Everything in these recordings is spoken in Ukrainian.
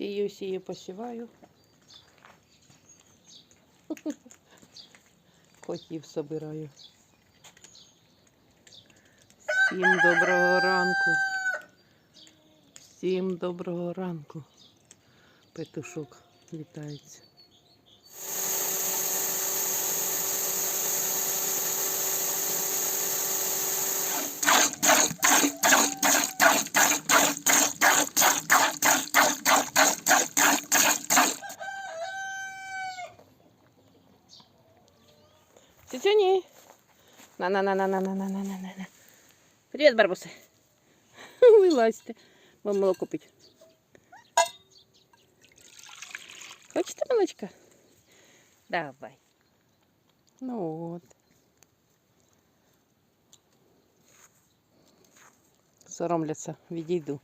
Сію, сію, посіваю. Котів собираю. Всім доброго ранку. Всім доброго ранку. Петушок вітається. на на на Привіт, барбуси. Вилазьте. Вам молоко пить. Хочете молочка? Давай. Ну от. Соромляться, відійду.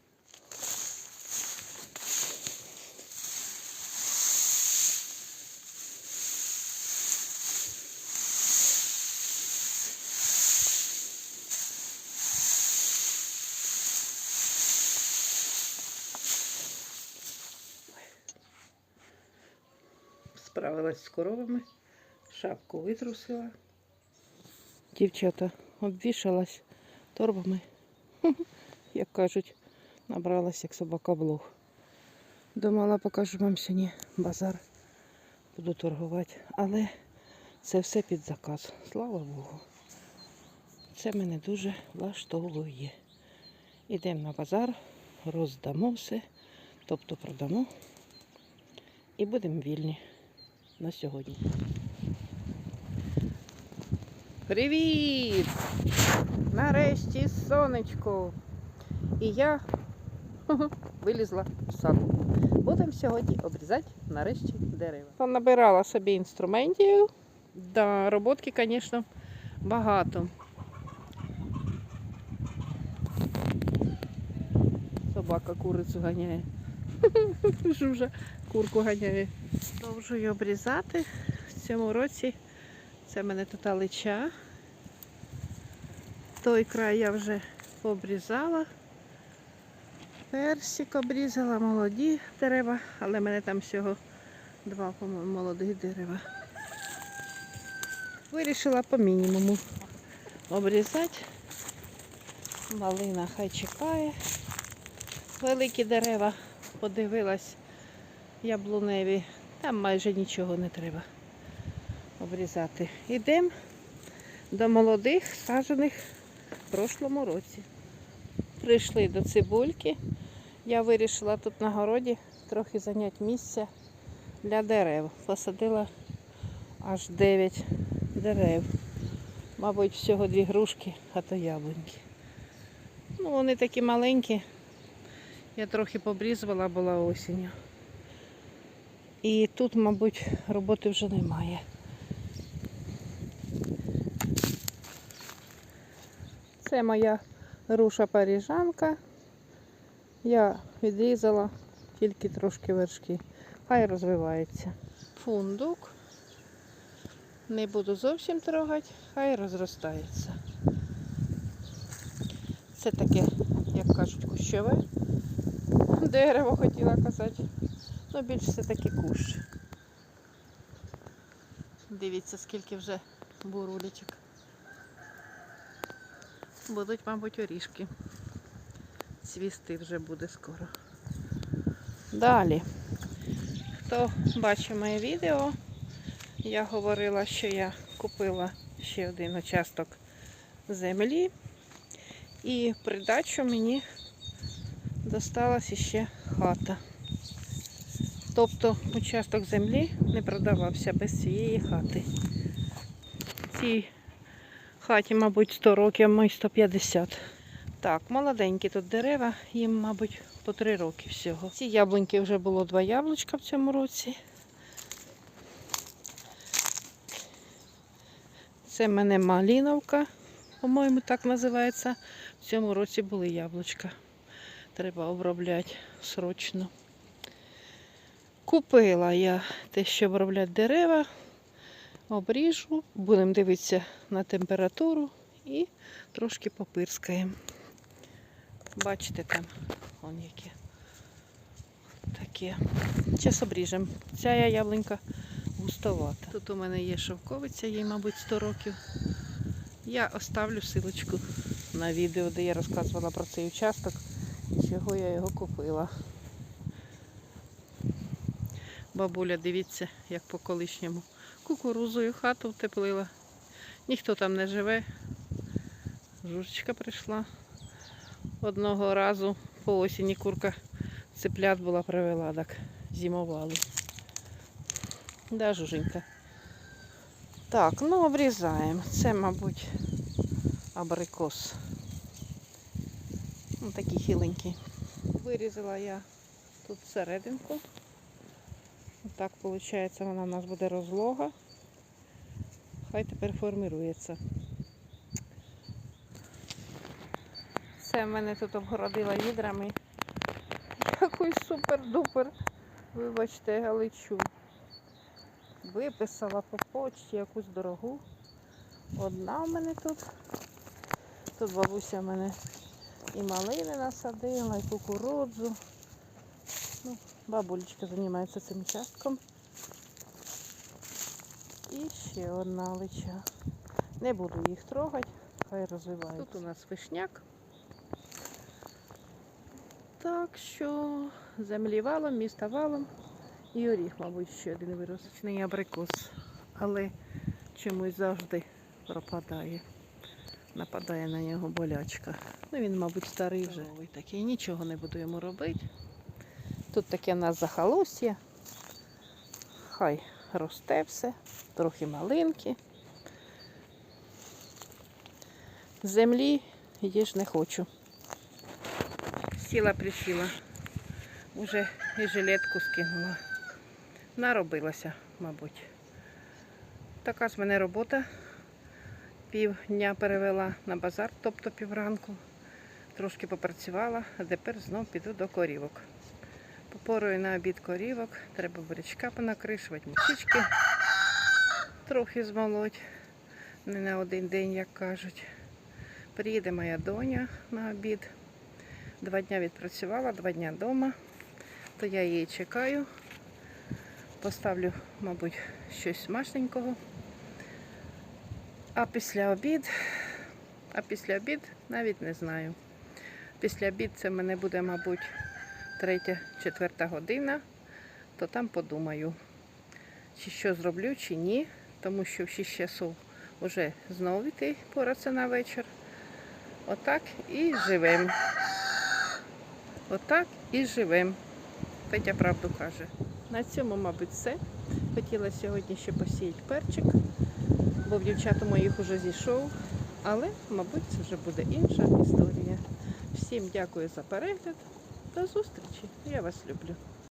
Справилась з коровами, шапку витрусила. Дівчата обвішалась торбами, як кажуть, набралась як собака блох. Думала, покажу вам сьогодні базар. Буду торгувати, але це все під заказ. Слава Богу. Це мене дуже влаштовує. Ідемо на базар, роздамо все, тобто продамо і будемо вільні на сьогодні. Привіт! Нарешті сонечко. І я вилізла в саду. Будемо сьогодні обрізати нарешті дерева. Понабирала собі інструментів. Да, роботки, звісно, багато. Собака курицю ганяє. Жужа курку ганяє. Продовжую обрізати. В цьому році це в мене тут алича. Той край я вже пообрізала. Персик обрізала, молоді дерева, але в мене там всього два молодих дерева. Вирішила по мінімуму обрізати. Малина хай чекає. Великі дерева подивилась яблуневі. Там майже нічого не треба обрізати. Йдемо до молодих, саджених в прошлому році. Прийшли до цибульки. Я вирішила тут на городі трохи зайняти місця для дерев. Посадила аж 9 дерев. Мабуть, всього дві грушки, а то яблуньки. Ну, вони такі маленькі. Я трохи побрізувала, була осінню. І тут, мабуть, роботи вже немає. Це моя руша паріжанка. Я відрізала тільки трошки вершки. Хай розвивається. Фундук. Не буду зовсім трогати, хай розростається. Це таке, як кажуть, кущове. Дерево хотіла казати. Ну, більш все-таки кущ. Дивіться, скільки вже бурулечок. Будуть, мабуть, орішки. Цвісти вже буде скоро. Далі. Хто бачив моє відео, я говорила, що я купила ще один участок землі. І придачу мені досталась ще хата. Тобто участок землі не продавався без цієї хати. Цій хаті, мабуть, 100 років, а мої 150. Так, молоденькі тут дерева, їм, мабуть, по 3 роки всього. Ці яблуньки вже було два яблучка в цьому році. Це в мене маліновка, по-моєму, так називається. В цьому році були яблучка. Треба обробляти срочно. Купила я те, що обробляти дерева, обріжу, будемо дивитися на температуру і трошки попирскаємо. Бачите там, вон які. Таке. Зараз обріжемо. Ця я яблунька густовата. Тут у мене є шовковиця, їй, мабуть, 100 років. Я оставлю силочку на відео, де я розказувала про цей участок, чого я його купила. Бабуля, дивіться, як по колишньому кукурузою хату втеплила. Ніхто там не живе. Журчика прийшла. Одного разу по осені курка цеплят була привела, так зимували. Да, жуженька. Так, ну обрізаємо. Це, мабуть, абрикос. Ну, такий хиленький. Вирізала я тут серединку. Так, виходить, вона у нас буде розлога. Хай тепер формирується. Це в мене тут обгородила відрами. Який супер-дупер. Вибачте, галичу. Виписала по почті якусь дорогу. Одна в мене тут. Тут бабуся в мене і малини насадила, і кукурудзу. Ну, бабулечка займається цим частком. І ще одна лича. Не буду їх трогати, хай розвиваються. Тут у нас вишняк. Так що землі валом, міста валом. І оріх, мабуть, ще один виросочний абрикос. Але чомусь завжди пропадає. Нападає на нього болячка. Ну він, мабуть, старий вже. Ой, такий, нічого не буду йому робити. Тут таке у нас захолустя. Хай росте все, трохи малинки. Землі їж не хочу. Сіла присіла. Уже і жилетку скинула. Наробилася, мабуть. Така з мене робота. Півдня перевела на базар, тобто півранку. Трошки попрацювала, а тепер знов піду до корівок. Попорую на обід корівок, треба бурячка понакришувати, мучички трохи змолоть. Не на один день, як кажуть. Приїде моя доня на обід. Два дня відпрацювала, два дня вдома. То я її чекаю. Поставлю, мабуть, щось смачненького. А після обід, а після обід навіть не знаю. Після обід це мене буде, мабуть, третя, четверта година, то там подумаю, чи що зроблю, чи ні, тому що в 6 часов вже знову йти пора на вечір. Отак і живем. Отак і живем. Петя правду каже. На цьому, мабуть, все. Хотіла сьогодні ще посіяти перчик, бо в дівчат моїх уже зійшов. Але, мабуть, це вже буде інша історія. Всім дякую за перегляд. До зустрічі. Я вас люблю.